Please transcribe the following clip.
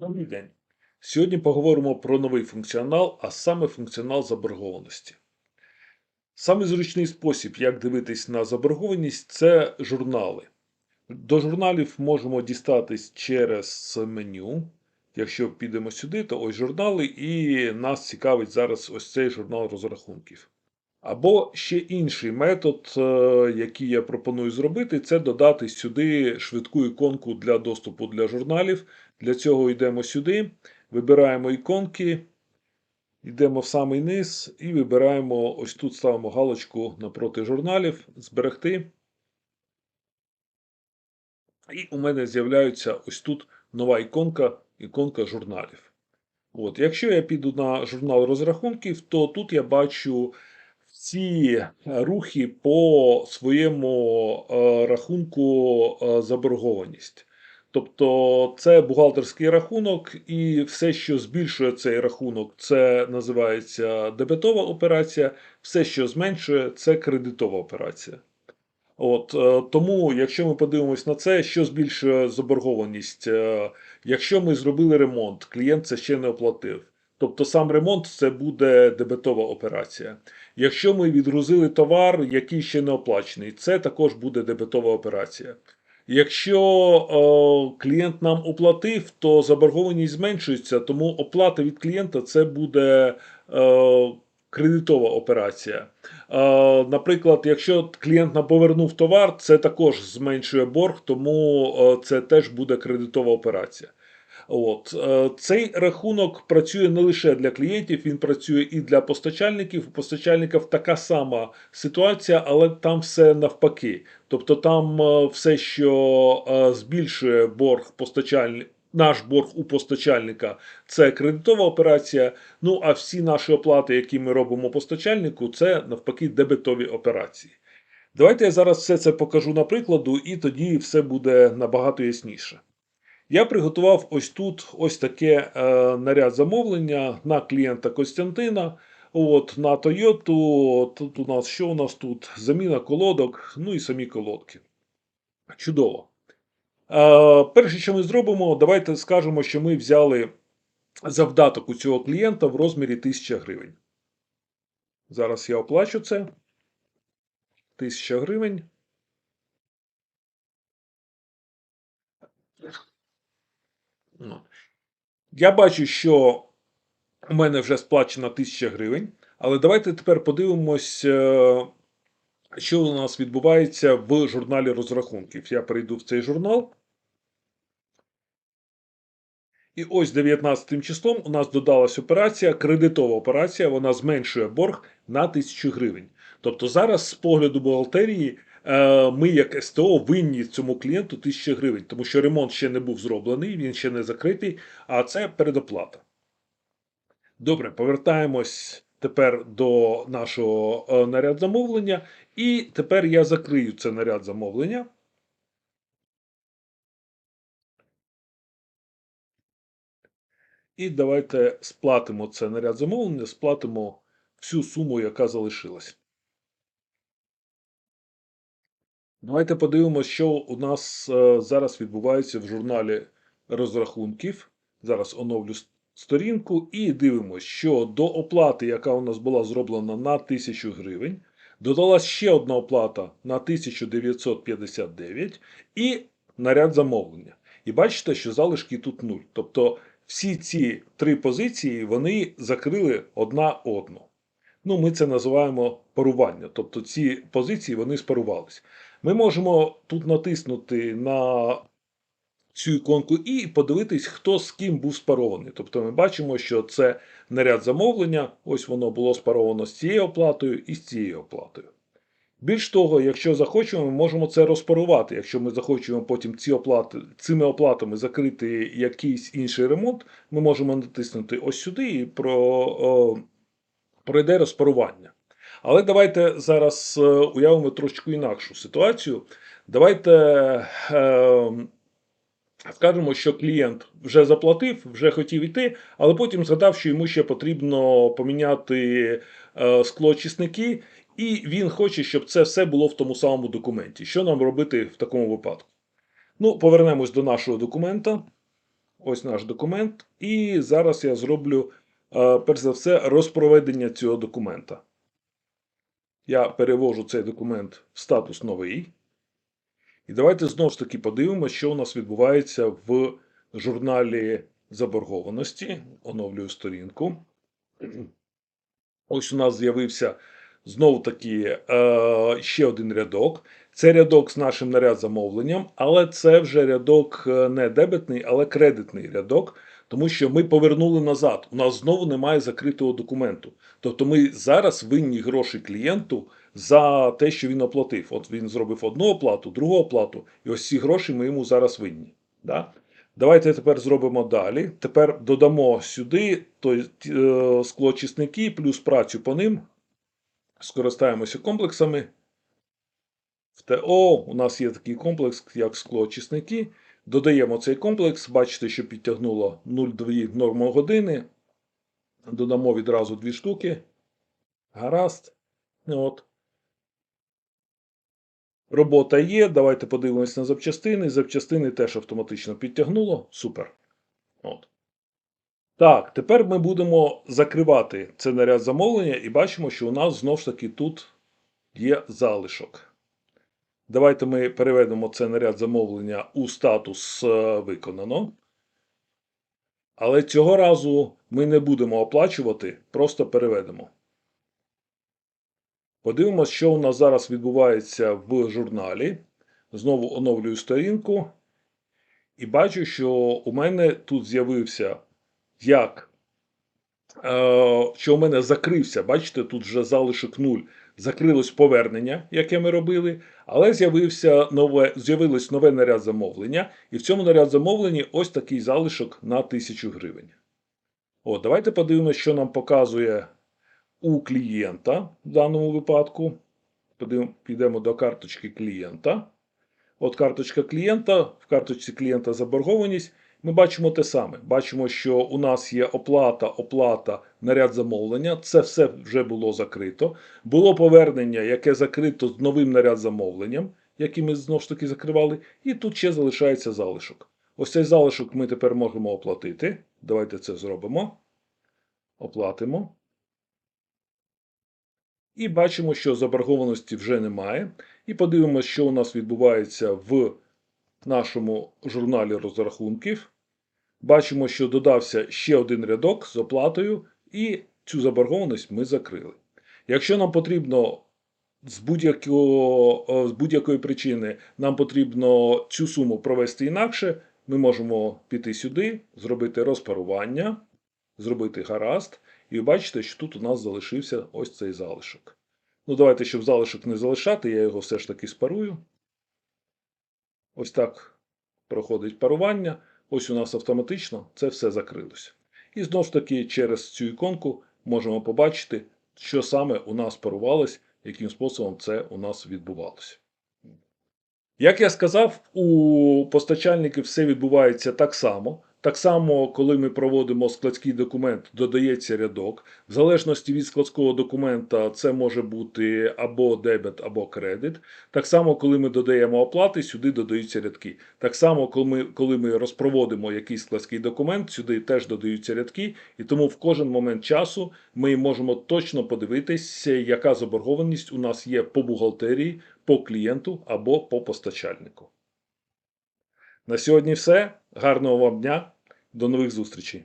Добрий день. Сьогодні поговоримо про новий функціонал, а саме функціонал заборгованості. Саме зручний спосіб, як дивитись на заборгованість, це журнали. До журналів можемо дістатись через меню. Якщо підемо сюди, то ось журнали, і нас цікавить зараз ось цей журнал розрахунків. Або ще інший метод, е, який я пропоную зробити, це додати сюди швидку іконку для доступу для журналів. Для цього йдемо сюди, вибираємо іконки, йдемо в самий низ і вибираємо ось тут ставимо галочку напроти журналів, зберегти. І у мене з'являється ось тут нова іконка, іконка журналів. От, Якщо я піду на журнал розрахунків, то тут я бачу всі рухи по своєму е, рахунку е, заборгованість. Тобто це бухгалтерський рахунок, і все, що збільшує цей рахунок, це називається дебетова операція, все, що зменшує, це кредитова операція. От, е, Тому, якщо ми подивимось на це, що збільшує заборгованість, Е, якщо ми зробили ремонт, клієнт це ще не оплатив. Тобто сам ремонт це буде дебетова операція. Якщо ми відгрузили товар, який ще не оплачений, це також буде дебетова операція. Якщо е, клієнт нам оплатив, то заборгованість зменшується, тому оплата від клієнта це буде е, кредитова операція. Е, наприклад, якщо клієнт нам повернув товар, це також зменшує борг, тому е, це теж буде кредитова операція. От е, Цей рахунок працює не лише для клієнтів, він працює і для постачальників. У постачальників така сама ситуація, але там все навпаки. Тобто там е, все, що е, збільшує борг постачальник. Наш борг у постачальника це кредитова операція. Ну а всі наші оплати, які ми робимо постачальнику, це навпаки дебетові операції. Давайте я зараз все це покажу на прикладу, і тоді все буде набагато ясніше. Я приготував ось тут ось таке е, наряд замовлення на клієнта Костянтина. От, На Toyota. Тут у нас що у нас тут? Заміна колодок, ну і самі колодки. Чудово. Е, перше, що ми зробимо, давайте скажемо, що ми взяли завдаток у цього клієнта в розмірі 1000 гривень. Зараз я оплачу це. 1000 гривень. Я бачу, що у мене вже сплачено 1000 гривень. Але давайте тепер подивимось, е, що у нас відбувається в журналі розрахунків. Я перейду в цей журнал. І ось 19 числом у нас додалась операція, кредитова операція, вона зменшує борг на 1000 гривень. Тобто зараз, з погляду бухгалтерії, ми, як СТО, винні цьому клієнту 1000 гривень, тому що ремонт ще не був зроблений, він ще не закритий, а це передоплата. Добре, повертаємось тепер до нашого е, наряд замовлення. І тепер я закрию це наряд замовлення. І давайте сплатимо це наряд замовлення, сплатимо всю суму, яка залишилась. Давайте подивимося, що у нас е, зараз відбувається в журналі розрахунків. Зараз оновлю сторінку і дивимося, що до оплати, яка у нас була зроблена на 1000 гривень, додалась ще одна оплата на 1959 і наряд замовлення. І бачите, що залишки тут 0. Тобто всі ці три позиції вони закрили одна одну. Ну, Ми це називаємо парування. Тобто ці позиції вони спарувались. Ми можемо тут натиснути на цю іконку і подивитись, хто з ким був спарований. Тобто ми бачимо, що це наряд замовлення, ось воно було спаровано з цією оплатою і з цією оплатою. Більш того, якщо захочемо, ми можемо це розпарувати. Якщо ми захочемо потім ці оплати, цими оплатами закрити якийсь інший ремонт, ми можемо натиснути ось сюди і про, о, пройде розпарування. Але давайте зараз е, уявимо трошки інакшу ситуацію. Давайте е, скажемо, що клієнт вже заплатив, вже хотів йти, але потім згадав, що йому ще потрібно поміняти е, склоочисники, і він хоче, щоб це все було в тому самому документі. Що нам робити в такому випадку? Ну, Повернемось до нашого документа. Ось наш документ. І зараз я зроблю, перш за все, розпроведення цього документа. Я перевожу цей документ в статус новий. І давайте знову ж таки подивимося, що у нас відбувається в журналі заборгованості. Оновлюю сторінку. Ось у нас з'явився знову таки е, ще один рядок. Це рядок з нашим наряд замовленням, але це вже рядок е, не дебетний, але кредитний рядок, тому що ми повернули назад. У нас знову немає закритого документу. Тобто ми зараз винні гроші клієнту за те, що він оплатив. От він зробив одну оплату, другу оплату, і ось ці гроші ми йому зараз винні. Да? Давайте тепер зробимо далі. Тепер додамо сюди той, е, склоочисники плюс працю по ним. Скористаємося комплексами. В ТО у нас є такий комплекс, як склоочисники. Додаємо цей комплекс. Бачите, що підтягнуло 0,2 норму години. Додамо відразу дві штуки. Гаразд. От. Робота є. Давайте подивимось на запчастини. Запчастини теж автоматично підтягнуло. Супер. От. Так, тепер ми будемо закривати це наряд замовлення і бачимо, що у нас знову ж таки тут є залишок. Давайте ми переведемо це наряд замовлення у статус е, виконано. Але цього разу ми не будемо оплачувати, просто переведемо. Подивимося, що у нас зараз відбувається в журналі. Знову оновлюю сторінку. І бачу, що у мене тут з'явився як. е, Що у мене закрився, бачите, тут вже залишок 0. Закрилось повернення, яке ми робили, але з'явився нове, з'явилось нове наряд замовлення, і в цьому наряд замовленні ось такий залишок на 1000 гривень. От, давайте подивимося, що нам показує у клієнта в даному випадку. Підемо до карточки клієнта. От карточка клієнта, в карточці клієнта заборгованість. Ми бачимо те саме. Бачимо, що у нас є оплата, оплата, наряд замовлення. Це все вже було закрито. Було повернення, яке закрито з новим наряд замовленням, який ми знову ж таки закривали. І тут ще залишається залишок. Ось цей залишок ми тепер можемо оплатити. Давайте це зробимо. Оплатимо. І бачимо, що заборгованості вже немає. І подивимося, що у нас відбувається в нашому журналі розрахунків. Бачимо, що додався ще один рядок з оплатою, і цю заборгованість ми закрили. Якщо нам потрібно з будь-якого, з будь-якої причини нам потрібно цю суму провести інакше, ми можемо піти сюди, зробити розпарування, зробити гаразд, і ви бачите, що тут у нас залишився ось цей залишок. Ну, давайте, щоб залишок не залишати, я його все ж таки спарую. Ось так проходить парування. Ось у нас автоматично це все закрилося. І знову ж таки, через цю іконку можемо побачити, що саме у нас парувалось, яким способом це у нас відбувалося. Як я сказав, у постачальників все відбувається так само. Так само, коли ми проводимо складський документ, додається рядок. В залежності від складського документа, це може бути або дебет, або кредит. Так само, коли ми додаємо оплати, сюди додаються рядки. Так само, коли ми, коли ми розпроводимо якийсь складський документ, сюди теж додаються рядки, і тому в кожен момент часу ми можемо точно подивитися, яка заборгованість у нас є по бухгалтерії, по клієнту або по постачальнику. На сьогодні все. Гарного вам дня. До нових зустрічей.